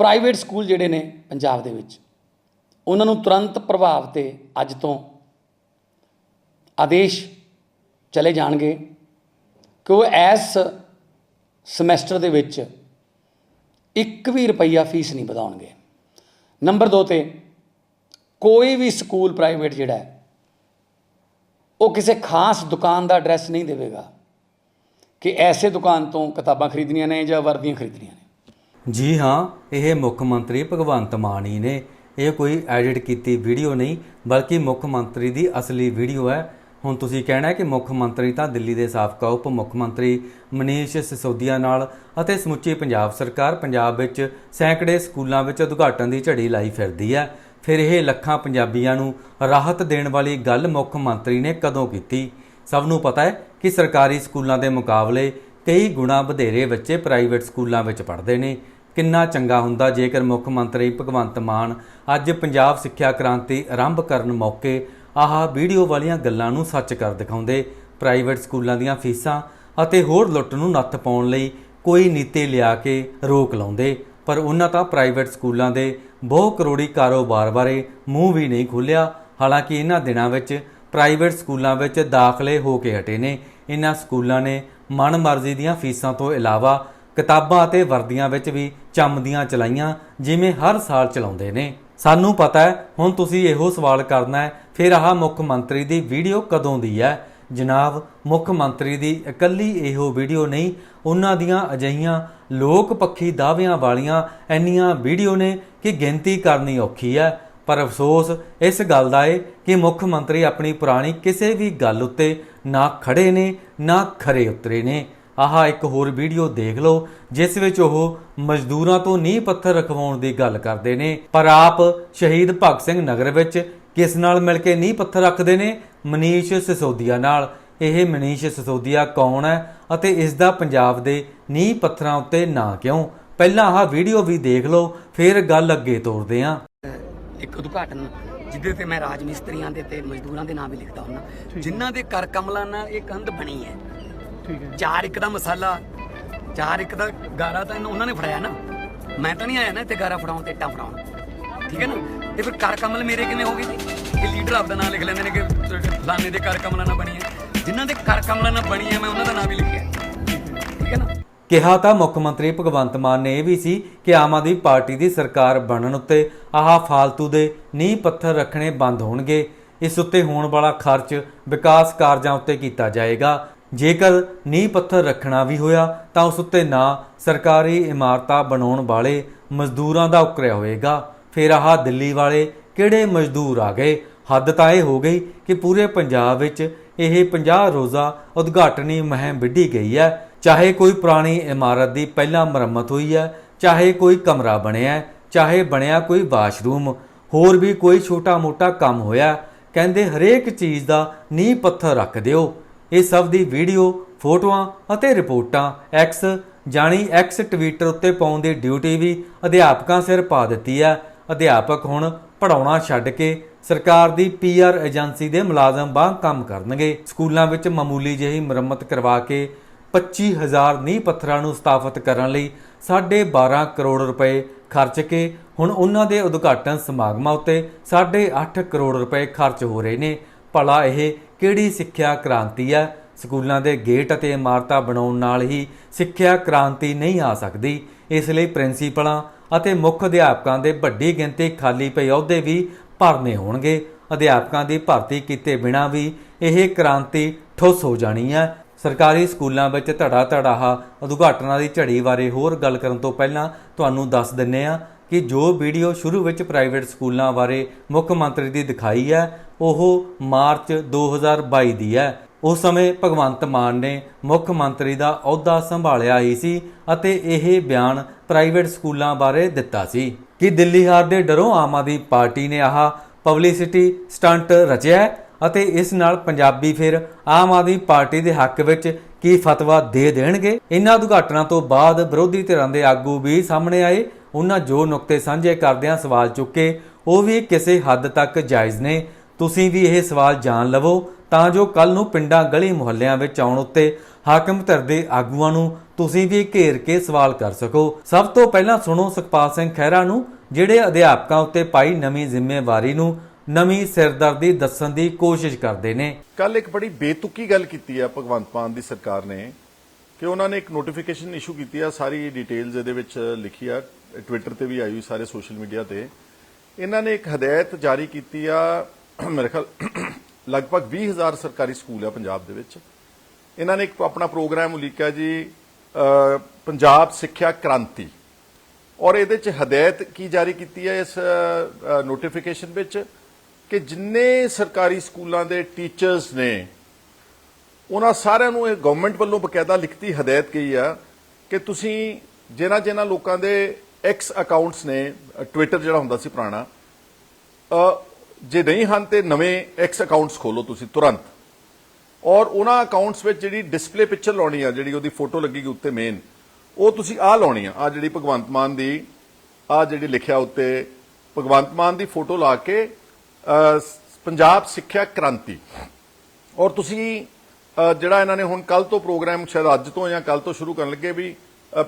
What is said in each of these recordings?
Private school ਜਿਹੜੇ ਨੇ ਪੰਜਾਬ ਦੇ ਵਿੱਚ, ਉਹਨਾਂ ਨੂੰ ਤੁਰੰਤ ਪ੍ਰਭਾਵ ਤੇ ਅੱਜ ਤੋਂ ਆਦੇਸ਼ ਚਲੇ ਜਾਣਗੇ ਕਿ ਉਹ ਇਸ ਸਮੈਸਟਰ ਦੇ ਵਿੱਚ ਇੱਕ ਵੀ ਰੁਪਈਆ ਫੀਸ ਨਹੀਂ ਵਧਾਉਣਗੇ। ਨੰਬਰ 2 ਤੇ, ਕੋਈ ਵੀ ਸਕੂਲ ਪ੍ਰਾਈਵੇਟ ਜਿਹੜਾ ਹੈ, ਉਹ ਕਿਸੇ ਖਾਸ ਦੁਕਾਨ ਦਾ ਐਡਰੈਸ ਨਹੀਂ ਦੇਵੇਗਾ ਕਿ ਐਸੇ ਦੁਕਾਨ ਤੋਂ ਕਿਤਾਬਾਂ ਖਰੀਦਣੀਆਂ ਨੇ ਜਾਂ ਵਰਦੀਆਂ ਖਰੀਦਣੀਆਂ ਨੇ। ਜੀ ਹਾਂ, ਇਹ ਮੁੱਖ ਮੰਤਰੀ ਭਗਵੰਤ ਮਾਨ ਹੀ ਨੇ। ਇਹ ਕੋਈ ਐਡਿਟ ਕੀਤੀ ਵੀਡੀਓ ਨਹੀਂ, ਬਲਕਿ ਮੁੱਖ ਮੰਤਰੀ ਦੀ ਅਸਲੀ ਵੀਡੀਓ ਹੈ। ਹੁਣ ਤੁਸੀਂ ਕਹਿਣਾ ਹੈ ਕਿ ਮੁੱਖ ਮੰਤਰੀ ਤਾਂ ਦਿੱਲੀ ਦੇ ਸਾਬਕਾ ਉਪ ਮੁੱਖ ਮੰਤਰੀ ਮਨੀਸ਼ ਸਿਸੋਦੀਆ ਨਾਲ ਅਤੇ ਸਮੁੱਚੀ ਪੰਜਾਬ ਸਰਕਾਰ ਪੰਜਾਬ ਵਿੱਚ ਸੈਂਕੜੇ ਸਕੂਲਾਂ ਵਿੱਚ ਉਦਘਾਟਨ ਦੀ ਝੜੀ ਲਾਈ ਫਿਰਦੀ ਹੈ। ਫਿਰ ਇਹ ਲੱਖਾਂ ਪੰਜਾਬੀਆਂ ਨੂੰ ਰਾਹਤ ਦੇਣ ਵਾਲੀ ਗੱਲ ਮੁੱਖ ਮੰਤਰੀ ਨੇ ਕਦੋਂ ਕੀਤੀ? ਸਭ ਨੂੰ ਪਤਾ ਹੈ ਕਿ ਸਰਕਾਰੀ ਸਕੂਲਾਂ ਦੇ ਮੁਕਾਬਲੇ ਕਈ ਗੁਣਾ ਵਧੇਰੇ ਬੱਚੇ ਪ੍ਰਾਈਵੇਟ ਸਕੂਲਾਂ ਵਿੱਚ ਪੜ੍ਹਦੇ ਨੇ। ਕਿੰਨਾ ਚੰਗਾ ਹੁੰਦਾ ਜੇਕਰ ਮੁੱਖ ਮੰਤਰੀ ਭਗਵੰਤ ਮਾਨ ਅੱਜ ਪੰਜਾਬ ਸਿੱਖਿਆ ਕ੍ਰਾਂਤੀ ਆਰੰਭ ਕਰਨ ਮੌਕੇ ਆਹ ਵੀਡੀਓ ਵਾਲੀਆਂ ਗੱਲਾਂ ਨੂੰ ਸੱਚ ਕਰ ਦਿਖਾਉਂਦੇ ਪ੍ਰਾਈਵੇਟ ਸਕੂਲਾਂ ਦੀਆਂ ਫੀਸਾਂ ਅਤੇ ਹੋਰ ਲੁੱਟ ਨੂੰ ਨੱਥ ਪਾਉਣ ਲਈ ਕੋਈ ਨੀਤੀ ਲਿਆ ਕੇ ਰੋਕ ਲਾਉਂਦੇ। ਪਰ ਉਹਨਾਂ ਤਾਂ ਪ੍ਰਾਈਵੇਟ ਸਕੂਲਾਂ ਦੇ ਬਹੁ ਕਰੋੜੀ ਕਾਰੋਬਾਰ ਬਾਰੇ ਮੂੰਹ ਵੀ ਨਹੀਂ ਖੋਲ੍ਹਿਆ। ਹਾਲਾਂਕਿ ਇਹਨਾਂ ਦਿਨਾਂ ਵਿੱਚ ਪ੍ਰਾਈਵੇਟ ਸਕੂਲਾਂ ਵਿੱਚ ਦਾਖਲੇ ਹੋ ਕੇ ਹਟੇ ਨੇ। ਇਹਨਾਂ ਸਕੂਲਾਂ ਨੇ ਮਨਮਰਜ਼ੀ ਦੀਆਂ ਫੀਸਾਂ ਤੋਂ ਇਲਾਵਾ ਕਿਤਾਬਾਂ ਅਤੇ ਵਰਦੀਆਂ ਵਿੱਚ ਵੀ ਚੰਮਦੀਆਂ ਚਲਾਈਆਂ ਜਿਵੇਂ ਹਰ ਸਾਲ ਚਲਾਉਂਦੇ ਨੇ। ਸਾਨੂੰ ਪਤਾ ਹੈ, ਹੁਣ ਤੁਸੀਂ ਇਹੋ ਸਵਾਲ ਕਰਨਾ ਹੈ, ਫਿਰ ਆਹ ਮੁੱਖ ਮੰਤਰੀ ਦੀ ਵੀਡੀਓ ਕਦੋਂ ਦੀ ਹੈ? ਜਨਾਬ, ਮੁੱਖ ਮੰਤਰੀ ਦੀ ਇਕੱਲੀ ਇਹੋ ਵੀਡੀਓ ਨਹੀਂ, ਉਹਨਾਂ ਦੀਆਂ ਅਜਈਆਂ ਲੋਕ ਪੱਖੀ ਦਾਅਵਿਆਂ ਵਾਲੀਆਂ ਇੰਨੀਆਂ ਵੀਡੀਓ ਨੇ ਕਿ ਗਿਣਤੀ ਕਰਨੀ ਔਖੀ ਹੈ। ਪਰ ਅਫਸੋਸ ਇਸ ਗੱਲ ਦਾ ਏ ਕਿ ਮੁੱਖ ਮੰਤਰੀ ਆਪਣੀ ਪੁਰਾਣੀ ਕਿਸੇ ਵੀ ਗੱਲ ਉੱਤੇ ਨਾ ਖੜੇ ਨੇ, ਨਾ ਖਰੇ ਉਤਰੇ ਨੇ। ਆਹ ਇੱਕ ਹੋਰ ਵੀਡੀਓ ਦੇਖ ਲਓ, ਜਿਸ ਵਿੱਚ ਉਹ ਮਜ਼ਦੂਰਾਂ ਤੋਂ ਨੀਂਹ ਪੱਥਰ ਰਖਵਾਉਣ ਦੀ ਗੱਲ ਕਰਦੇ ਨੇ। ਪਰ ਆਪ ਸ਼ਹੀਦ ਭਗਤ ਸਿੰਘ ਨਗਰ ਵਿੱਚ ਕਿਸ ਨਾਲ ਮਿਲ ਕੇ ਨੀਂਹ ਪੱਥਰ ਰੱਖਦੇ ਨੇ? ਮਨੀਸ਼ ਸਿਸੋਦੀਆ ਨਾਲ। ਇਹ ਮਨੀਸ਼ ਸਿਸੋਦੀਆ ਕੌਣ ਹੈ ਅਤੇ ਇਸ ਦਾ ਪੰਜਾਬ ਦੇ ਨੀਂਹ ਪੱਥਰਾਂ ਉੱਤੇ ਨਾਂ ਕਿਉਂ? ਪਹਿਲਾਂ ਆਹ ਵੀਡੀਓ ਵੀ ਦੇਖ ਲਓ, ਫਿਰ ਗੱਲ ਅੱਗੇ ਤੋਰਦੇ ਹਾਂ। ਇੱਕ ਉਦਘਾਟਨ ਜਿੱਦੇ ਤੇ ਮੈਂ ਰਾਜ ਮਿਸਤਰੀਆਂ ਦੇ ਤੇ ਮਜ਼ਦੂਰਾਂ ਦੇ ਨਾਮ ਵੀ ਲਿਖਦਾ ਹੁੰਦਾ। ਜਿਨ੍ਹਾਂ ਦੇ ਕਰ ਕਮਲਾਂ ਨਾਲ ਇਹ ਕੰਧ ਬਣੀ ਹੈ। ਠੀਕ ਹੈ। ਚਾਰ ਇੱਕ ਦਾ ਮਸਾਲਾ ਚਾਰ ਇੱਕ ਦਾ ਗਾਰਾ ਤਾਂ ਉਹਨਾਂ ਨੇ ਫੜਾਇਆ ਨਾ। ਮੈਂ ਤਾਂ ਨਹੀਂ ਆਇਆ ਨਾ ਤੇ ਗਾਰਾ ਫੜਾਉਣ ਤੇ ਇੱਟਾਂ ਫੜਾਉਣ। ਠੀਕ ਹੈ ਨਾ? ਤੇ ਫਿਰ ਕਰ ਕਮਲ ਮੇਰੇ ਕਿਵੇਂ ਹੋ ਗਏ ਜੀ? ਕਿ ਲੀਡਰ ਆਪਦਾ ਨਾਮ ਲਿਖ ਲੈਂਦੇ ਨੇ ਕਿ ਫਲਾਣੇ ਦੇ ਕਰ ਕਮਲਾਂ ਨਾਲ ਬਣੀ ਹੈ ਜਿਨ੍ਹਾਂ ਦੇ ਕਰ ਕਮਲਾਂ ਨਾਲ ਬਣੀ ਹੈ ਮੈਂ ਉਹਨਾਂ ਦਾ ਨਾਮ ਵੀ ਲਿਖਿਆ। ਠੀਕ ਹੈ ਨਾ? ਕਿਹਾ ਤਾਂ ਮੁੱਖ ਮੰਤਰੀ ਭਗਵੰਤ ਮਾਨ ਨੇ ਇਹ ਵੀ ਸੀ ਕਿ ਆਮ ਆਦਮੀ ਪਾਰਟੀ ਦੀ ਸਰਕਾਰ ਬਣਨ ਉੱਤੇ ਆਹ ਫਾਲਤੂ ਦੇ ਨੀਂਹ ਪੱਥਰ ਰੱਖਣੇ ਬੰਦ ਹੋਣਗੇ। ਇਸ ਉੱਤੇ ਹੋਣ ਵਾਲਾ ਖਰਚ ਵਿਕਾਸ ਕਾਰਜਾਂ ਉੱਤੇ ਕੀਤਾ ਜਾਏਗਾ। ਜੇਕਰ ਨੀਂਹ ਪੱਥਰ ਰੱਖਣਾ ਵੀ ਹੋਇਆ, ਤਾਂ ਉਸ ਉੱਤੇ ਨਾ ਸਰਕਾਰੀ ਇਮਾਰਤਾਂ ਬਣਾਉਣ ਵਾਲੇ ਮਜ਼ਦੂਰਾਂ ਦਾ ਉਕਰਿਆ ਹੋਏਗਾ ਫਿਰ ਆਹ ਦਿੱਲੀ ਵਾਲੇ ਕਿਹੜੇ ਮਜ਼ਦੂਰ ਆ ਗਏ? ਹੱਦ ਤਾਂ ਇਹ ਹੋ ਗਈ ਕਿ ਪੂਰੇ ਪੰਜਾਬ ਵਿੱਚ ਇਹ 50 ਰੋਜ਼ਾ ਉਦਘਾਟਨੀ ਮੁਹਿੰਮ ਵਿੱਢੀ ਗਈ ਹੈ। ਚਾਹੇ ਕੋਈ ਪੁਰਾਣੀ ਇਮਾਰਤ ਦੀ ਪਹਿਲਾਂ ਮੁਰੰਮਤ ਹੋਈ ਹੈ ਚਾਹੇ ਕੋਈ ਕਮਰਾ ਬਣਿਆ ਹੈ, ਚਾਹੇ ਬਣਿਆ ਕੋਈ ਵਾਸ਼ਰੂਮ ਹੋਰ ਵੀ ਕੋਈ ਛੋਟਾ-ਮੋਟਾ ਕੰਮ ਹੋਇਆ ਕਹਿੰਦੇ ਹਰੇਕ ਚੀਜ਼ ਦਾ ਨੀਂਹ ਪੱਥਰ ਰੱਖ ਦਿਓ। ਇਹ ਸਭ ਦੀ ਵੀਡੀਓ ਫੋਟੋਆਂ ਅਤੇ ਰਿਪੋਰਟਾਂ ਐਕਸ ਜਾਣੀ ਐਕਸ ਟਵਿੱਟਰ ਉੱਤੇ ਪਾਉਣ ਦੀ ਡਿਊਟੀ ਵੀ ਅਧਿਆਪਕਾਂ ਸਿਰ ਪਾ ਦਿੱਤੀ ਹੈ। ਅਧਿਆਪਕ ਹੁਣ ਪੜਾਉਣਾ ਛੱਡ ਕੇ ਸਰਕਾਰ ਦੀ ਪੀਆਰ ਏਜੰਸੀ ਦੇ ਮੁਲਾਜ਼ਮ ਵਾਂਗ ਕੰਮ ਕਰਨਗੇ। ਸਕੂਲਾਂ ਵਿੱਚ ਮਾਮੂਲੀ ਜਿਹੀ ਮੁਰੰਮਤ ਕਰਵਾ ਕੇ 25000 ਨੀਂਹ ਪੱਥਰਾਂ ਨੂੰ ਸਥਾਪਿਤ ਕਰਨ ਲਈ 12.5 ਕਰੋੜ ਰੁਪਏ ਖਰਚ ਕੇ ਹੁਣ ਉਹਨਾਂ ਦੇ ਉਦਘਾਟਨ ਸਮਾਗਮਾਂ ਉੱਤੇ 8.5 ਕਰੋੜ ਰੁਪਏ ਖਰਚ ਹੋ ਰਹੇ ਨੇ। ਭਲਾ ਇਹ ਕਿਹੜੀ ਸਿੱਖਿਆ ਕ੍ਰਾਂਤੀ ਹੈ? ਸਕੂਲਾਂ ਦੇ ਗੇਟ ਅਤੇ ਇਮਾਰਤਾਂ ਬਣਾਉਣ ਨਾਲ ਹੀ ਸਿੱਖਿਆ ਕ੍ਰਾਂਤੀ ਨਹੀਂ ਆ ਸਕਦੀ। ਇਸ ਲਈ ਪ੍ਰਿੰਸੀਪਲਾਂ ਅਤੇ ਮੁੱਖ ਅਧਿਆਪਕਾਂ ਦੇ ਵੱਡੀ ਗਿਣਤੀ ਖਾਲੀ ਪਏ ਅਹੁਦੇ ਵੀ ਭਰਨੇ ਹੋਣਗੇ। ਅਧਿਆਪਕਾਂ ਦੀ ਭਰਤੀ ਕੀਤੇ ਬਿਨਾਂ ਵੀ ਇਹ ਕ੍ਰਾਂਤੀ ਠੁੱਸ ਹੋ ਜਾਣੀ ਹੈ। ਸਰਕਾਰੀ ਸਕੂਲਾਂ ਵਿੱਚ ਧੜਾ ਧੜਾਹਾ ਉਦਘਾਟਨਾਂ ਦੀ ਝੜੀ ਬਾਰੇ ਹੋਰ ਗੱਲ ਕਰਨ ਤੋਂ ਪਹਿਲਾਂ ਤੁਹਾਨੂੰ ਦੱਸ ਦਿੰਨੇ ਆ ਕਿ ਜੋ ਵੀਡੀਓ ਸ਼ੁਰੂ ਵਿੱਚ ਪ੍ਰਾਈਵੇਟ ਸਕੂਲਾਂ ਬਾਰੇ ਮੁੱਖ ਮੰਤਰੀ ਦੀ ਦਿਖਾਈ ਹੈ, ਉਹ ਮਾਰਚ 2022 ਦੀ ਹੈ। ਉਸ ਸਮੇਂ ਭਗਵੰਤ ਮਾਨ ਨੇ ਮੁੱਖ ਮੰਤਰੀ ਦਾ ਅਹੁਦਾ ਸੰਭਾਲਿਆ ਹੀ ਸੀ ਅਤੇ ਇਹ ਬਿਆਨ ਪ੍ਰਾਈਵੇਟ ਸਕੂਲਾਂ ਬਾਰੇ ਦਿੱਤਾ ਸੀ। ਕਿ ਦਿੱਲੀ ਹਾਰ ਦੇ ਡਰੋਂ ਆਮ ਆਦਮੀ ਪਾਰਟੀ ਨੇ ਆਹ ਪਬਲਿਸਿਟੀ ਸਟੰਟ ਰਚਿਆ ਅਤੇ ਇਸ ਨਾਲ ਪੰਜਾਬੀ ਫਿਰ ਆਮ ਆਦਮੀ ਪਾਰਟੀ ਦੇ ਹੱਕ ਵਿੱਚ ਕੀ ਫਤਵਾ ਦੇ ਦੇਣਗੇ? ਇਹਨਾਂ ਉਦਘਾਟਨਾਂ ਤੋਂ ਬਾਅਦ ਵਿਰੋਧੀ ਧਿਰਾਂ ਦੇ ਆਗੂ ਵੀ ਸਾਹਮਣੇ ਆਏ। ਉਹਨਾਂ ਜੋ ਨੁਕਤੇ ਸਾਂਝੇ ਕਰਦਿਆਂ ਸਵਾਲ ਚੁੱਕੇ। ਉਹ ਵੀ ਕਿਸੇ ਹੱਦ ਤੱਕ ਜਾਇਜ਼ ਨੇ। ਤੁਸੀਂ ਵੀ ਇਹ ਸਵਾਲ ਜਾਣ ਲਵੋ, ਤਾਂ ਜੋ ਕੱਲ ਨੂੰ ਪਿੰਡਾਂ ਗਲੀ ਮੁਹੱਲਿਆਂ ਵਿੱਚ ਆਉਣ ਉੱਤੇ ਹਾਕਮ ਧਿਰ ਦੇ ਆਗੂਆਂ ਨੂੰ ਤੁਸੀਂ ਵੀ ਘੇਰ ਕੇ ਸਵਾਲ ਕਰ ਸਕੋ। ਸਭ ਤੋਂ ਪਹਿਲਾਂ ਸੁਣੋ ਸੁਖਪਾਲ ਸਿੰਘ ਖਹਿਰਾ ਨੂੰ, ਜਿਹੜੇ ਅਧਿਆਪਕਾਂ ਉੱਤੇ ਪਾਈ ਨਵੀਂ ਜ਼ਿੰਮੇਵਾਰੀ ਨੂੰ ਨਵੀਂ ਸਿਰਦਰਦੀ ਦੱਸਣ ਦੀ ਕੋਸ਼ਿਸ਼ ਕਰਦੇ ਨੇ। ਕੱਲ ਇੱਕ ਬੜੀ ਬੇਤੁਕੀ ਗੱਲ ਕੀਤੀ ਹੈ ਭਗਵੰਤ ਮਾਨ ਦੀ ਸਰਕਾਰ ਨੇ ਕਿ ਉਹਨਾਂ ਨੇ ਇੱਕ ਨੋਟੀਫਿਕੇਸ਼ਨ ਇਸ਼ੂ ਕੀਤੀ ਆ, ਸਾਰੀ ਡਿਟੇਲਸ ਇਹਦੇ ਵਿੱਚ ਲਿਖੀ ਆ ਟਵਿੱਟਰ ਤੇ ਵੀ ਆਈ ਹੋਈ ਸਾਰੇ ਸੋਸ਼ਲ ਮੀਡੀਆ ਤੇ। ਇਹਨਾਂ ਨੇ ਇੱਕ ਹਦਾਇਤ ਜਾਰੀ ਕੀਤੀ ਆ, ਮੇਰੇ ਖਿਆਲ ਲਗਭਗ 20000 ਸਰਕਾਰੀ ਸਕੂਲ ਆ ਪੰਜਾਬ ਦੇ ਵਿੱਚ। ਇਹਨਾਂ ਨੇ ਇੱਕ ਆਪਣਾ ਪ੍ਰੋਗਰਾਮ ਉਲੀਕਿਆ ਜੀ ਪੰਜਾਬ ਸਿੱਖਿਆ ਕ੍ਰਾਂਤੀ। ਔਰ ਇਹਦੇ ਚ ਹਦਾਇਤ ਕੀ ਜਾਰੀ ਕੀਤੀ ਹੈ ਇਸ ਨੋਟੀਫਿਕੇਸ਼ਨ ਵਿੱਚ? ਕਿ ਜਿੰਨੇ ਸਰਕਾਰੀ ਸਕੂਲਾਂ ਦੇ ਟੀਚਰਸ ਨੇ, ਉਹਨਾਂ ਸਾਰਿਆਂ ਨੂੰ ਇਹ ਗਵਰਨਮੈਂਟ ਵੱਲੋਂ ਬਕਾਇਦਾ ਲਿਖਤੀ ਹਦਾਇਤ ਗਈ ਆ ਕਿ ਤੁਸੀਂ ਜਿਨ੍ਹਾਂ ਜਿਨ੍ਹਾਂ ਲੋਕਾਂ ਦੇ ਐਕਸ ਅਕਾਊਂਟਸ ਨੇ ਟਵਿੱਟਰ ਜਿਹੜਾ ਹੁੰਦਾ ਸੀ ਪੁਰਾਣਾ ਜੇ ਨਹੀਂ ਹਨ ਤੇ ਨਵੇਂ ਐਕਸ ਅਕਾਊਂਟਸ ਖੋਲੋ ਤੁਸੀਂ ਤੁਰੰਤ। ਔਰ ਉਹਨਾਂ ਅਕਾਊਂਟਸ ਵਿੱਚ ਜਿਹੜੀ ਡਿਸਪਲੇ ਪਿਕਚਰ ਲਾਉਣੀ ਆ, ਜਿਹੜੀ ਉਹਦੀ ਫੋਟੋ ਲੱਗੇਗੀ ਉੱਤੇ ਮੇਨ ਉਹ ਤੁਸੀਂ ਆਹ ਲਾਉਣੀ ਆ ਆ ਜਿਹੜੀ ਭਗਵੰਤ ਮਾਨ ਦੀ ਆ ਜਿਹੜੀ ਲਿਖਿਆ ਉੱਤੇ ਭਗਵੰਤ ਮਾਨ ਦੀ ਫੋਟੋ ਲਾ ਕੇ ਪੰਜਾਬ ਸਿੱਖਿਆ ਕ੍ਰਾਂਤੀ। ਔਰ ਤੁਸੀਂ ਜਿਹੜਾ ਇਹਨਾਂ ਨੇ ਹੁਣ ਕੱਲ ਤੋਂ ਪ੍ਰੋਗਰਾਮ ਸ਼ਾਇਦ ਅੱਜ ਤੋਂ ਜਾਂ ਕੱਲ ਤੋਂ ਸ਼ੁਰੂ ਕਰਨ ਲੱਗੇ ਵੀ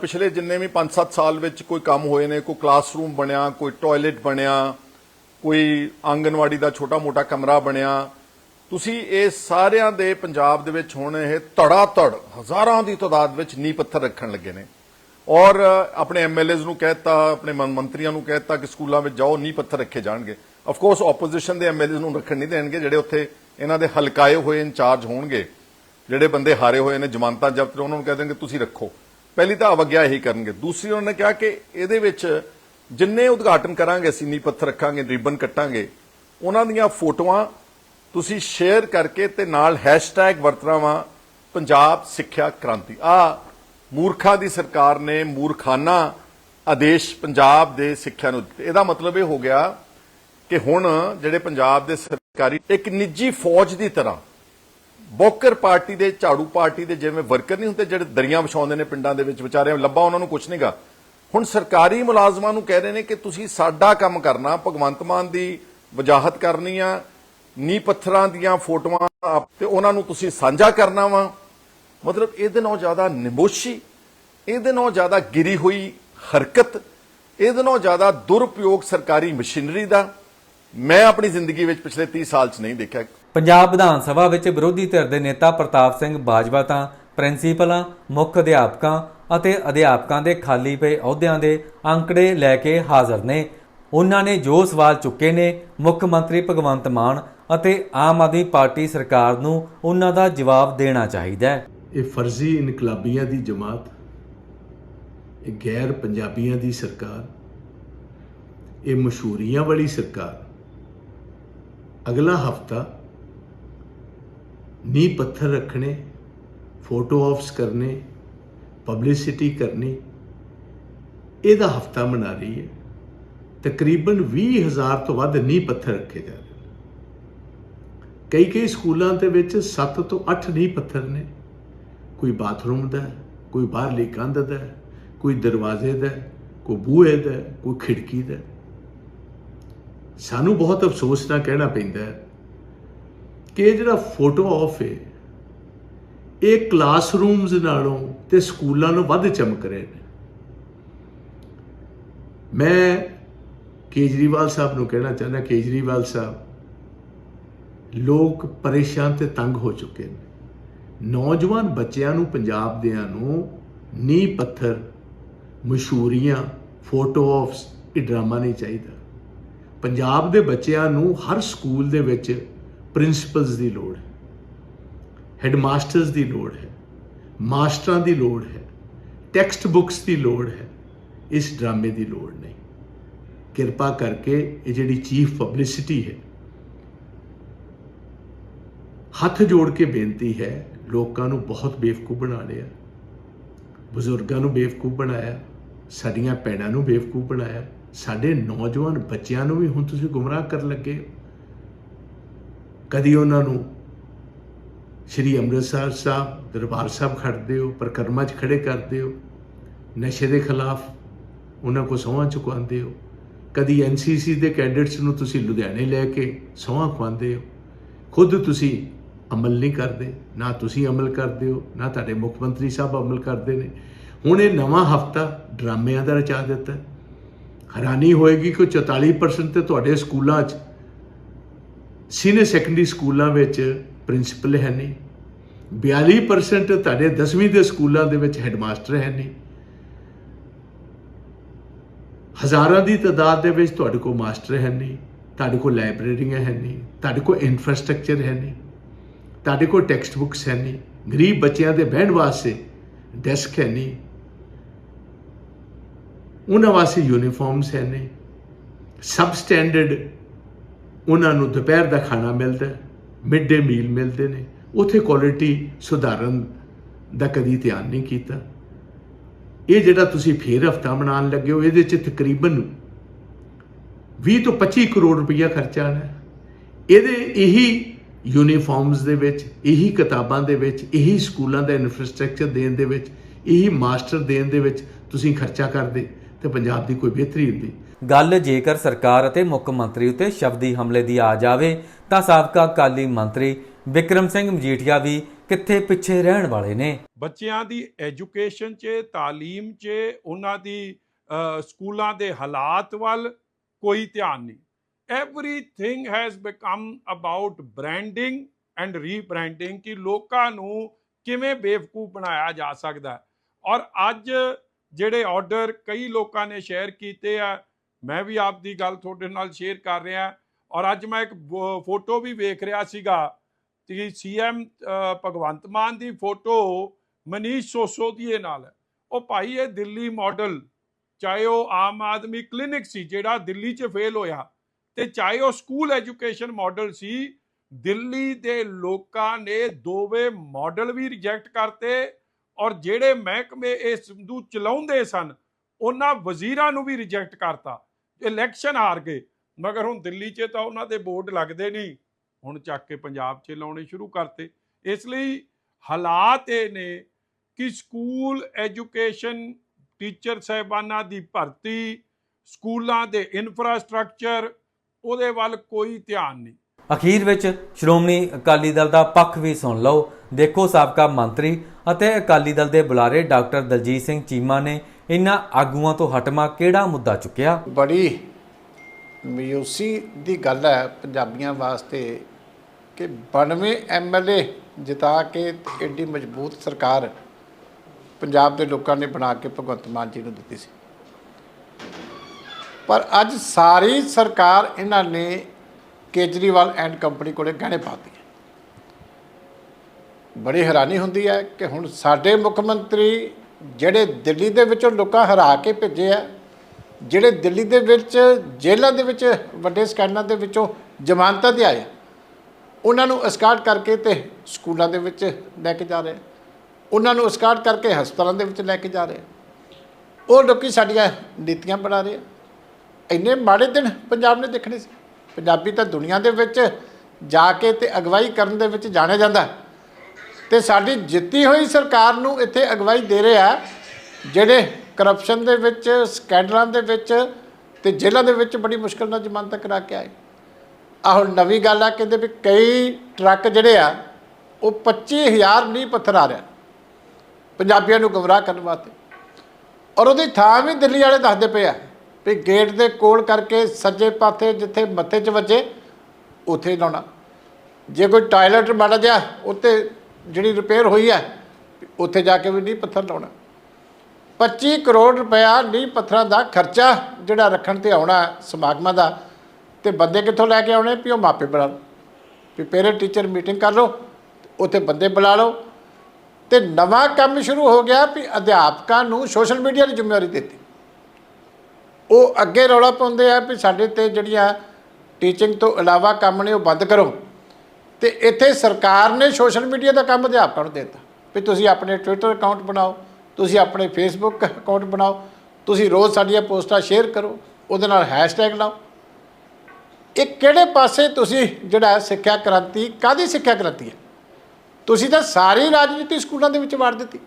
ਪਿਛਲੇ ਜਿੰਨੇ ਵੀ 5-7 ਸਾਲ ਵਿੱਚ ਕੋਈ ਕੰਮ ਹੋਏ ਨੇ, ਕੋਈ ਕਲਾਸਰੂਮ ਬਣਿਆ, ਕੋਈ ਟਾਇਲਟ ਬਣਿਆ, ਕੋਈ ਆਂਗਨਵਾੜੀ ਦਾ ਛੋਟਾ-ਮੋਟਾ ਕਮਰਾ ਬਣਿਆ, ਤੁਸੀਂ ਇਹ ਸਾਰਿਆਂ ਦੇ ਪੰਜਾਬ ਦੇ ਵਿੱਚ ਹੁਣ ਇਹ ਧੜਾ ਧੜ ਹਜ਼ਾਰਾਂ ਦੀ ਤਾਦਾਦ ਵਿੱਚ ਨੀਂਹ ਪੱਥਰ ਰੱਖਣ ਲੱਗੇ ਨੇ। ਔਰ ਆਪਣੇ ਐਮਐਲਏਜ਼ ਨੂੰ ਕਹਿਤਾ ਆਪਣੇ ਮੰਤਰੀਆਂ ਨੂੰ ਕਹਿਤਾ ਕਿ ਸਕੂਲਾਂ ਵਿੱਚ ਜਾਓ, ਨੀਂਹ ਪੱਥਰ ਰੱਖੇ ਜਾਣਗੇ। ਆਫ ਕੋਰਸ ਆਪੋਜੀਸ਼ਨ ਦੇ ਐਮਐਲਏਜ਼ ਨੂੰ ਰੱਖਣ ਨਹੀਂ ਦੇਣਗੇ, ਜਿਹੜੇ ਉੱਥੇ ਇਹਨਾਂ ਦੇ ਹਲਕਾਏ ਹੋਏ ਇੰਚਾਰਜ ਹੋਣਗੇ, ਜਿਹੜੇ ਬੰਦੇ ਹਾਰੇ ਹੋਏ ਨੇ, ਜ਼ਮਾਨਤਾਂ ਜ਼ਬਤ ਉਹਨਾਂ ਨੂੰ ਕਹਿ ਦੇਣਗੇ, ਤੁਸੀਂ ਰੱਖੋ। ਪਹਿਲੀ ਤਾਂ ਅਵਗਿਆ ਇਹੀ ਕਰਨਗੇ। ਦੂਸਰੀ, ਉਹਨਾਂ ਨੇ ਕਿਹਾ ਕਿ ਇਹਦੇ ਵਿੱਚ ਜਿੰਨੇ ਉਦਘਾਟਨ ਕਰਾਂਗੇ ਅਸੀਂ ਨੀਂਹ ਪੱਥਰ ਰੱਖਾਂਗੇ, ਰਿਬਨ ਕੱਟਾਂਗੇ, ਉਹਨਾਂ ਦੀਆਂ ਫੋਟੋਆਂ ਤੁਸੀਂ ਸ਼ੇਅਰ ਕਰਕੇ ਤੇ ਨਾਲ ਹੈਸ਼ਟੈਗ ਵਰਤਣਾ ਪੰਜਾਬ ਸਿੱਖਿਆ ਕ੍ਰਾਂਤੀ। ਆ ਮੂਰਖਾਂ ਦੀ ਸਰਕਾਰ ਨੇ ਮੂਰਖਾਨਾ ਆਦੇਸ਼ ਪੰਜਾਬ ਦੇ ਸਿੱਖਿਆ ਨੂੰ ਦਿੱਤੇ। ਇਹਦਾ ਮਤਲਬ ਇਹ ਹੋ ਗਿਆ ਕਿ ਹੁਣ ਜਿਹੜੇ ਪੰਜਾਬ ਦੇ ਸਰਕਾਰੀ ਇੱਕ ਨਿੱਜੀ ਫੌਜ ਦੀ ਤਰ੍ਹਾਂ ਬੋਕਰ ਪਾਰਟੀ ਦੇ, ਝਾੜੂ ਪਾਰਟੀ ਦੇ ਜਿਵੇਂ ਵਰਕਰ ਨਹੀਂ ਹੁੰਦੇ, ਜਿਹੜੇ ਦਰੀਆਂ ਵਿਛਾਉਂਦੇ ਨੇ ਪਿੰਡਾਂ ਦੇ ਵਿੱਚ ਵਿਚਾਰੇ ਲੱਭਾ ਉਹਨਾਂ ਨੂੰ ਕੁਝ ਨਹੀਂਗਾ। ਹੁਣ ਸਰਕਾਰੀ ਮੁਲਾਜ਼ਮਾਂ ਨੂੰ ਕਹਿ ਰਹੇ ਨੇ ਕਿ ਤੁਸੀਂ ਸਾਡਾ ਕੰਮ ਕਰਨਾ, ਭਗਵੰਤ ਮਾਨ ਦੀ ਵਜਾਹਤ ਕਰਨੀ ਆ ਨੀ ਪੱਥਰਾਂ ਦੀਆਂ ਫੋਟੋਆਂ ਤੇ ਉਹਨਾਂ ਨੂੰ ਤੁਸੀਂ ਸਾਂਝਾ ਕਰਨਾ ਵਾ। ਮਤਲਬ ਇਹਦੇ ਨਾਲੋਂ ਜ਼ਿਆਦਾ ਨਿਮੋਸ਼ੀ ਇਹਦੇ ਨਾਲੋਂ ਜ਼ਿਆਦਾ ਗਿਰੀ ਹੋਈ ਹਰਕਤ, ਇਹਦੇ ਨਾਲੋਂ ਜ਼ਿਆਦਾ ਦੁਰਪਯੋਗ ਸਰਕਾਰੀ ਮਸ਼ੀਨਰੀ ਦਾ ਮੈਂ ਆਪਣੀ ਜ਼ਿੰਦਗੀ ਵਿੱਚ ਪਿਛਲੇ 30 ਸਾਲ 'ਚ ਨਹੀਂ ਦੇਖਿਆ। ਪੰਜਾਬ ਵਿਧਾਨ ਸਭਾ ਵਿੱਚ ਵਿਰੋਧੀ ਧਿਰ ਦੇ ਨੇਤਾ ਪ੍ਰਤਾਪ ਸਿੰਘ ਬਾਜਵਾ ਤਾਂ ਪ੍ਰਿੰਸੀਪਲਾਂ ਮੁੱਖ ਅਧਿਆਪਕਾਂ ਅਤੇ ਅਧਿਆਪਕਾਂ ਦੇ ਖਾਲੀ ਪਏ ਅਹੁਦਿਆਂ ਦੇ ਅੰਕੜੇ ਲੈ ਕੇ ਹਾਜ਼ਰ ਨੇ। ਉਹਨਾਂ ਨੇ ਜੋ ਸਵਾਲ ਚੁੱਕੇ ਨੇ ਮੁੱਖ ਮੰਤਰੀ ਭਗਵੰਤ ਮਾਨ ਅਤੇ ਆਮ ਆਦਮੀ ਪਾਰਟੀ ਸਰਕਾਰ ਨੂੰ ਉਹਨਾਂ ਦਾ ਜਵਾਬ ਦੇਣਾ ਚਾਹੀਦਾ ਹੈ। ਇਹ ਫਰਜ਼ੀ ਇਨਕਲਾਬੀਆਂ ਦੀ ਜਮਾਤ ਇਹ ਗੈਰ ਪੰਜਾਬੀਆਂ ਦੀ ਸਰਕਾਰ ਇਹ ਮਸ਼ਹੂਰੀਆਂ ਵਾਲੀ ਸਰਕਾਰ ਅਗਲਾ ਹਫਤਾ ਨੀ ਪੱਥਰ ਰੱਖਣੇ ਫੋਟੋ ਆਫਸ ਕਰਨੇ ਪਬਲਿਸਿਟੀ ਕਰਨੀ, ਇਹਦਾ ਹਫਤਾ ਮਨਾ ਰਹੀ ਹੈ। ਤਕਰੀਬਨ 20000 ਤੋਂ ਵੱਧ ਨੀ ਪੱਥਰ ਰੱਖੇ ਜਾ ਰਹੇ ਨੇ। ਕਈ ਕਈ ਸਕੂਲਾਂ ਦੇ ਵਿੱਚ 7 ਤੋਂ 8 ਨੀ ਪੱਥਰ ਨੇ। ਕੋਈ ਬਾਥਰੂਮ ਦਾ ਕੋਈ ਬਾਹਰਲੀ ਕੰਧ ਦਾ ਕੋਈ ਦਰਵਾਜ਼ੇ ਦਾ ਕੋਈ ਬੂਹੇ ਦਾ ਕੋਈ ਖਿੜਕੀ ਦਾ ਸਾਨੂੰ ਬਹੁਤ ਅਫਸੋਸ ਨਾਲ ਕਹਿਣਾ ਪੈਂਦਾ ਹੈ ਕਿ ਇਹ ਜਿਹੜਾ ਫੋਟੋ ਆਫ ਹੈ, ਇਹ ਕਲਾਸਰੂਮਸ ਨਾਲੋਂ ਤੇ ਸਕੂਲਾਂ ਨੂੰ ਵੱਧ ਚਮਕ ਰਹੇ ਨੇ। ਮੈਂ ਕੇਜਰੀਵਾਲ ਸਾਹਿਬ ਨੂੰ ਕਹਿਣਾ ਚਾਹੁੰਦਾ, ਕੇਜਰੀਵਾਲ ਸਾਹਿਬ, ਲੋਕ ਪਰੇਸ਼ਾਨ ਤੇ ਤੰਗ ਹੋ ਚੁੱਕੇ ਨੇ। ਨੌਜਵਾਨ ਬੱਚਿਆਂ ਨੂੰ, ਪੰਜਾਬ ਦਿਆਂ ਨੂੰ ਨੀ ਪੱਥਰ, ਮਸ਼ਹੂਰੀਆਂ, ਫੋਟੋ ਆਫਸ, ਇਹ ਡਰਾਮਾ ਨਹੀਂ ਚਾਹੀਦਾ। ਪੰਜਾਬ ਦੇ ਬੱਚਿਆਂ ਨੂੰ ਹਰ ਸਕੂਲ ਦੇ ਵਿੱਚ ਪ੍ਰਿੰਸੀਪਲਸ ਦੀ ਲੋੜ ਹੈ, ਹੈਡਮਾਸਟਰਸ ਦੀ ਲੋੜ ਹੈ, ਮਾਸਟਰਾਂ ਦੀ ਲੋੜ ਹੈ ਟੈਕਸਟ ਬੁੱਕਸ ਦੀ ਲੋੜ ਹੈ, ਇਸ ਡਰਾਮੇ ਦੀ ਲੋੜ ਨਹੀਂ। ਕਿਰਪਾ ਕਰਕੇ ਇਹ ਜਿਹੜੀ ਚੀਫ ਪਬਲਿਸਿਟੀ ਹੈ, ਹੱਥ ਜੋੜ ਕੇ ਬੇਨਤੀ ਹੈ, ਲੋਕਾਂ ਨੂੰ ਬਹੁਤ ਬੇਵਕੂਫ ਬਣਾ ਲਿਆ। ਬਜ਼ੁਰਗਾਂ ਨੂੰ ਬੇਵਕੂਫ ਬਣਾਇਆ, ਸਾਡੀਆਂ ਭੈਣਾਂ ਨੂੰ ਬੇਵਕੂਫ ਬਣਾਇਆ। ਸਾਡੇ ਨੌਜਵਾਨ ਬੱਚਿਆਂ ਨੂੰ ਵੀ ਹੁਣ ਤੁਸੀਂ ਗੁੰਮਰਾਹ ਕਰਨ ਲੱਗੇ ਹੋ। ਕਦੀ ਉਹਨਾਂ ਨੂੰ ਸ਼੍ਰੀ ਅੰਮ੍ਰਿਤਸਰ ਸਾਹਿਬ, ਦਰਬਾਰ ਸਾਹਿਬ ਖੜਦੇ ਹੋ, ਪ੍ਰਕਰਮਾਂ 'ਚ ਖੜੇ ਕਰਦੇ ਹੋ, ਨਸ਼ੇ ਦੇ ਖਿਲਾਫ ਉਹਨਾਂ ਕੋ ਸਹੁੰ ਚੁਕਵਾਉਂਦੇ ਹੋ। ਕਦੀ ਐਨਸੀਸੀ ਦੇ ਕੈਡਿਟਸ ਨੂੰ ਤੁਸੀਂ ਲੁਧਿਆਣੇ ਲੈ ਕੇ ਸਹੁੰ ਖਵਾਉਂਦੇ ਹੋ। ਖੁਦ ਤੁਸੀਂ ਅਮਲ ਨਹੀਂ ਕਰਦੇ, ਨਾ ਤੁਸੀਂ ਅਮਲ ਕਰਦੇ ਹੋ, ਨਾ ਤੁਹਾਡੇ ਮੁੱਖ ਮੰਤਰੀ ਸਾਹਿਬ ਅਮਲ ਕਰਦੇ ਨੇ। ਹੁਣ ਇਹ ਨਵਾਂ ਹਫਤਾ ਡਰਾਮਿਆਂ ਦਾ ਰਚਾ ਦਿੱਤਾ। ਹੈਰਾਨੀ ਹੋਏਗੀ ਕਿ 44% ਤੇ ਤੁਹਾਡੇ ਸਕੂਲਾਂ 'ਚ ਸੀਨੀਅਰ ਸੈਕੰਡਰੀ ਸਕੂਲਾਂ ਵਿੱਚ ਪ੍ਰਿੰਸੀਪਲ ਹੈ ਨਹੀਂ। 42% ਤੁਹਾਡੇ 10ਵੀਂ ਦੇ ਸਕੂਲਾਂ ਦੇ ਵਿੱਚ ਹੈਡਮਾਸਟਰ ਹੈ ਨਹੀਂ। ਹਜ਼ਾਰਾਂ ਦੀ ਤਾਦਾਦ ਦੇ ਵਿੱਚ ਤੁਹਾਡੇ ਕੋਲ ਮਾਸਟਰ ਹੈ ਨਹੀਂ, ਤੁਹਾਡੇ ਕੋਲ ਲਾਇਬ੍ਰੇਰੀਆਂ ਹੈ ਨਹੀਂ, ਤੁਹਾਡੇ ਕੋਲ ਇਨਫਰਾਸਟ੍ਰਕਚਰ ਹੈ ਨਹੀਂ, ਤੁਹਾਡੇ ਕੋਲ ਟੈਕਸਟ ਬੁੱਕਸ ਹੈ ਨਹੀਂ, ਗਰੀਬ ਬੱਚਿਆਂ ਦੇ ਬਹਿਣ ਵਾਸਤੇ ਡੈਸਕ ਹੈ ਨਹੀਂ ਉਹਨਾਂ ਵਾਸਤੇ ਯੂਨੀਫਾਰਮਸ ਹੈ ਨੇ। ਸਬ ਸਟੈਂਡਰਡ ਉਹਨਾਂ ਨੂੰ ਦੁਪਹਿਰ ਦਾ ਖਾਣਾ ਮਿਲਦਾ ਮਿਡ ਡੇ ਮੀਲ ਮਿਲਦੇ ਨੇ। ਉਥੇ ਕੁਆਲਿਟੀ ਸੁਧਾਰਨ ਦਾ ਕਦੀ ਧਿਆਨ ਨਹੀਂ ਕੀਤਾ। ਇਹ ਜਿਹੜਾ ਤੁਸੀਂ ਫੇਰ ਹਫਤਾ ਮਨਾਉਣ ਲੱਗੇ ਹੋ, ਇਹਦੇ ਚ ਤਕਰੀਬਨ 20 ਤੋਂ 25 ਕਰੋੜ ਰੁਪਈਆ ਖਰਚਾ ਆਣਾ ਇਹਦੇ ਇਹੀ ਯੂਨੀਫਾਰਮਸ ਦੇ ਵਿੱਚ, ਇਹੀ ਕਿਤਾਬਾਂ ਦੇ ਵਿੱਚ, ਇਹੀ ਸਕੂਲਾਂ ਦਾ ਇਨਫਰਾਸਟ੍ਰਕਚਰ ਦੇਣ ਦੇ ਵਿੱਚ, ਇਹੀ ਮਾਸਟਰ ਦੇਣ ਦੇ ਵਿੱਚ ਤੁਸੀਂ ਖਰਚਾ ਕਰਦੇ। ਤੇ ਪੰਜਾਬ ਦੀ ਕੋਈ ਬਿਹਤਰੀ ਹੁੰਦੀ ਗੱਲ ਜੇਕਰ ਸਰਕਾਰ ਅਤੇ ਮੁੱਖ ਮੰਤਰੀ ਉਤੇ ਸ਼ਬਦੀ ਹਮਲੇ ਦੀ ਆ ਜਾਵੇ ਤਾਂ ਸਾਬਕਾ ਅਕਾਲੀ ਮੰਤਰੀ ਵਿਕਰਮ ਸਿੰਘ ਮਜੀਠੀਆ ਵੀ ਕਿੱਥੇ ਪਿੱਛੇ ਰਹਿਣ ਵਾਲੇ ਨੇ। ਬੱਚਿਆਂ ਦੀ ਐਜੂਕੇਸ਼ਨ 'ਚ ਤਾਲੀਮ 'ਚ ਉਹਨਾਂ ਦੀ ਸਕੂਲਾਂ ਦੇ ਹਾਲਾਤ ਵੱਲ ਕੋਈ ਧਿਆਨ ਨਹੀਂ। Everything has become about branding and rebranding ਕਿ ਲੋਕਾਂ ਨੂੰ ਕਿਵੇਂ ਬੇਵਕੂਫ ਬਣਾਇਆ ਜਾ ਸਕਦਾ। ਔਰ ਅੱਜ ਜਿਹੜੇ ਆਰਡਰ ਕਈ ਲੋਕਾਂ ਨੇ ਸ਼ੇਅਰ ਕੀਤੇ ਆ, ਮੈਂ ਵੀ ਆਪ ਦੀ ਗੱਲ ਤੁਹਾਡੇ ਨਾਲ ਸ਼ੇਅਰ ਕਰ ਰਿਹਾ ਔਰ ਅੱਜ ਮੈਂ ਇੱਕ ਵ- ਫੋਟੋ ਵੀ ਵੇਖ ਰਿਹਾ ਸੀਗਾ। ਕਿ ਸੀਐਮ ਭਗਵੰਤ ਮਾਨ ਦੀ ਫੋਟੋ ਮਨੀਸ਼ ਸੋਸੋਦੀਏ ਨਾਲ ਹੈ। ਉਹ ਭਾਈ ਇਹ ਦਿੱਲੀ ਮਾਡਲ ਚਾਹੇ ਉਹ ਆਮ ਆਦਮੀ ਕਲੀਨਿਕ ਸੀ ਜਿਹੜਾ ਦਿੱਲੀ 'ਚ ਫੇਲ ਹੋਇਆ ਤੇ ਚਾਹੇ ਉਹ ਸਕੂਲ ਐਜੂਕੇਸ਼ਨ ਮਾਡਲ ਸੀ, ਦਿੱਲੀ ਦੇ ਲੋਕਾਂ ਨੇ ਦੋਵੇਂ ਮਾਡਲ ਵੀ ਰਿਜੈਕਟ ਕਰਤੇ ਔਰ ਜਿਹੜੇ ਮਹਿਕਮੇ ਇਹ ਸਿੰਧੂ ਚਲਾਉਂਦੇ ਸਨ, ਉਹਨਾਂ ਵਜ਼ੀਰਾਂ ਨੂੰ ਵੀ ਰਿਜੈਕਟ ਕਰਤਾ। ਇਲੈਕਸ਼ਨ ਹਾਰ ਗਏ, ਮਗਰ ਹੁਣ ਦਿੱਲੀ 'ਚ ਤਾਂ ਉਹਨਾਂ ਦੇ ਬੋਰਡ ਲੱਗਦੇ ਨਹੀਂ। ਹੁਣ ਚੱਕ ਕੇ ਪੰਜਾਬ 'ਚ ਲਾਉਣੇ ਸ਼ੁਰੂ ਕਰਤੇ। ਇਸ ਲਈ ਹਾਲਾਤ ਇਹ ਨੇ ਕਿ ਸਕੂਲ ਐਜੂਕੇਸ਼ਨ ਟੀਚਰ ਸਾਹਿਬਾਨਾਂ ਦੀ ਭਰਤੀ, ਸਕੂਲਾਂ ਦੇ ਇਨਫਰਾਸਟ੍ਰਕਚਰ ਉਹਦੇ ਵੱਲ ਕੋਈ ਧਿਆਨ ਨਹੀਂ। ਅਖੀਰ ਵਿੱਚ ਸ਼੍ਰੋਮਣੀ ਅਕਾਲੀ ਦਲ ਦਾ ਪੱਖ ਵੀ ਸੁਣ ਲਓ। ਦੇਖੋ ਸਾਬਕਾ ਮੰਤਰੀ ਅਤੇ ਅਕਾਲੀ ਦਲ ਦੇ ਬੁਲਾਰੇ ਡਾਕਟਰ ਦਲਜੀਤ ਸਿੰਘ ਚੀਮਾ ਨੇ ਇਨ੍ਹਾਂ ਆਗੂਆਂ ਤੋਂ ਹਟਮਾ ਕਿਹੜਾ ਮੁੱਦਾ ਚੁੱਕਿਆ? ਬੜੀ ਮਯੂਸੀ ਦੀ ਗੱਲ ਹੈ ਪੰਜਾਬੀਆਂ ਵਾਸਤੇ ਕਿ 92 ਐਮਐਲਏ ਜਿਤਾ ਕੇ ਐਡੀ ਮਜ਼ਬੂਤ ਸਰਕਾਰ ਪੰਜਾਬ ਦੇ ਲੋਕਾਂ ਨੇ ਬਣਾ ਕੇ ਭਗਵੰਤ ਮਾਨ ਜੀ ਨੂੰ ਦਿੱਤੀ ਸੀ। ਪਰ ਅੱਜ ਸਾਰੀ ਸਰਕਾਰ ਇਹਨਾਂ ਨੇ ਕੇਜਰੀਵਾਲ ਐਂਡ ਕੰਪਨੀ ਕੋਲੇ ਗਹਿਣੇ ਪਾਤੀ ਹੈ। ਬੜੀ ਹੈਰਾਨੀ ਹੁੰਦੀ ਹੈ ਕਿ ਹੁਣ ਸਾਡੇ ਮੁੱਖ ਮੰਤਰੀ ਜਿਹੜੇ ਦਿੱਲੀ ਦੇ ਵਿੱਚੋਂ ਲੋਕਾਂ ਹਰਾ ਕੇ ਭੇਜੇ ਆ, ਜਿਹੜੇ ਦਿੱਲੀ ਦੇ ਵਿੱਚ ਜੇਲ੍ਹਾਂ ਦੇ ਵਿੱਚ ਵੱਡੇ ਸਕੈਂਡਲਾਂ ਦੇ ਵਿੱਚੋਂ ਜ਼ਮਾਨਤਾਂ ਤੇ ਆਏ ਉਹਨਾਂ ਨੂੰ ਅਸਕਾਟ ਕਰਕੇ ਤੇ ਸਕੂਲਾਂ ਦੇ ਵਿੱਚ ਲੈ ਕੇ ਜਾ ਰਹੇ ਉਹਨਾਂ ਨੂੰ ਅਸਕਾਟ ਕਰਕੇ ਹਸਪਤਾਲਾਂ ਦੇ ਵਿੱਚ ਲੈ ਕੇ ਜਾ ਰਹੇ ਉਹ ਲੋਕੀ ਸਾਡੀਆਂ ਨੀਤੀਆਂ ਬਣਾ ਰਹੇ ਆ। ਇੰਨੇ ਮਾੜੇ ਦਿਨ ਪੰਜਾਬ ਨੇ ਦੇਖਣੇ ਸੀ। ਪੰਜਾਬੀ ਤਾਂ ਦੁਨੀਆ ਦੇ ਵਿੱਚ ਜਾ ਕੇ ਤੇ ਅਗਵਾਈ ਕਰਨ ਦੇ ਵਿੱਚ ਜਾਣਿਆ ਜਾਂਦਾ ਤੇ ਸਾਡੀ ਜਿੱਤੀ ਹੋਈ ਸਰਕਾਰ ਨੂੰ ਇੱਥੇ ਅਗਵਾਈ ਦੇ ਰਿਹਾ ਜਿਹੜੇ ਕਰਪਸ਼ਨ ਦੇ ਵਿੱਚ ਸਕੈਂਡਲਾਂ ਦੇ ਵਿੱਚ ਤੇ ਜੇਲ੍ਹਾਂ ਦੇ ਵਿੱਚ ਬੜੀ ਮੁਸ਼ਕਲ ਨਾਲ ਜ਼ਮਾਨਤ ਕਰਾ ਕੇ ਆਏ। ਆਹ ਹੁਣ ਨਵੀਂ ਗੱਲ ਆ, ਕਹਿੰਦੇ ਵੀ ਕਈ ਟਰੱਕ ਜਿਹੜੇ ਆ, ਉਹ 25000 ਨੀਂਹ ਪੱਥਰ ਆ ਰਿਹਾ ਪੰਜਾਬੀਆਂ ਨੂੰ ਗਮਰਾਹ ਕਰਨ ਵਾਸਤੇ। ਔਰ ਉਹਦੀ ਥਾਂ ਵੀ ਦਿੱਲੀ ਵਾਲੇ ਦੱਸਦੇ ਪਏ ਆ। ਵੀ ਗੇਟ ਦੇ ਕੋਲ ਕਰਕੇ ਸੱਜੇ ਪਾਸੇ ਜਿੱਥੇ ਮੱਥੇ 'ਚ ਵੱਜੇ, ਉੱਥੇ ਲਾਉਣਾ। ਜੇ ਕੋਈ ਟਾਇਲਟ ਮਾੜਾ ਜਿਹਾ ਉੱਤੇ ਜਿਹੜੀ ਰਿਪੇਅਰ ਹੋਈ ਹੈ, ਉੱਥੇ ਜਾ ਕੇ ਵੀ ਨਹੀਂ ਪੱਥਰ ਲਾਉਣਾ। 25 ਕਰੋੜ ਰੁਪਇਆ ਨੀਂਹ ਪੱਥਰਾਂ ਦਾ ਖਰਚਾ ਜਿਹੜਾ ਰੱਖਣ ਤੇ ਆਉਣਾ ਸਮਾਗਮਾਂ ਦਾ, ਤੇ ਬੰਦੇ ਕਿੱਥੋਂ ਲੈ ਕੇ ਆਉਣੇ? ਵੀ ਉਹ ਮਾਪੇ ਬੁਲਾ ਲਓ। ਵੀ ਪੇਰੈਂਟ ਟੀਚਰ ਮੀਟਿੰਗ ਕਰ ਲਓ, ਉੱਥੇ ਬੰਦੇ ਬੁਲਾ ਲਓ। ਤੇ ਨਵਾਂ ਕੰਮ ਸ਼ੁਰੂ ਹੋ ਗਿਆ ਵੀ ਅਧਿਆਪਕਾਂ ਨੂੰ ਸੋਸ਼ਲ ਮੀਡੀਆ ਦੀ ਜ਼ਿੰਮੇਵਾਰੀ ਦਿੱਤੀ। ਉਹ ਅੱਗੇ ਰੌਲਾ ਪਾਉਂਦੇ ਆ ਵੀ ਸਾਡੇ ਤੇ ਜਿਹੜੀਆਂ ਟੀਚਿੰਗ ਤੋਂ ਇਲਾਵਾ ਕੰਮ ਨੇ ਉਹ ਬੰਦ ਕਰੋ। ਤੇ ਇੱਥੇ ਸਰਕਾਰ ਨੇ ਸੋਸ਼ਲ ਮੀਡੀਆ ਦਾ ਕੰਮ ਅਧਿਆਪਕਾਂ ਨੂੰ ਦੇ ਦਿੱਤਾ ਵੀ ਤੁਸੀਂ ਆਪਣੇ ਟਵਿੱਟਰ ਅਕਾਊਂਟ ਬਣਾਓ, ਤੁਸੀਂ ਆਪਣੇ ਫੇਸਬੁੱਕ ਅਕਾਊਂਟ ਬਣਾਓ, ਤੁਸੀਂ ਰੋਜ਼ ਸਾਡੀਆਂ ਪੋਸਟਾਂ ਸ਼ੇਅਰ ਕਰੋ, ਉਹਦੇ ਨਾਲ ਹੈਸ਼ਟੈਗ ਲਾਓ। ਇਹ ਕਿਹੜੇ ਪਾਸੇ ਤੁਸੀਂ ਜਿਹੜਾ ਸਿੱਖਿਆ ਕ੍ਰਾਂਤੀ ਕਾਦੀ ਸਿੱਖਿਆ ਕ੍ਰਾਂਤੀ ਹੈ? ਤੁਸੀਂ ਤਾਂ ਸਾਰੀ ਰਾਜਨੀਤੀ ਸਕੂਲਾਂ ਦੇ ਵਿੱਚ ਵਾੜ ਦਿੱਤੀ।